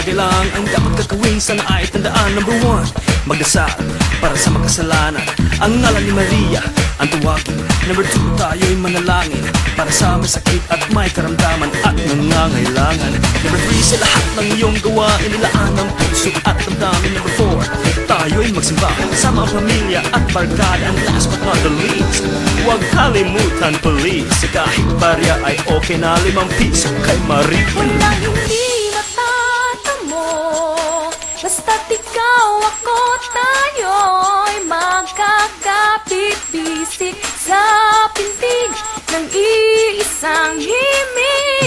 bagay lang ang dapat gagawin. Sana ay tandaan Number one, magdasal para sa makasalanan. Ang ngalan ni Maria ang tuwagin Number two, tayo'y manalangin Para sa may sakit at may karamdaman At nangangailangan. Number three, sa lahat ng iyong gawain Nilaan ang puso at damdamin. Number four, tayo'y magsimba Sama ang pamilya at barkada. And last but not the least Huwag kalimutan please Kahit barya ay okay na limang piso kay Maria Walang hindi Basta't ikaw ako tayo'y magkakapit Bisik sa pintig ng iisang himig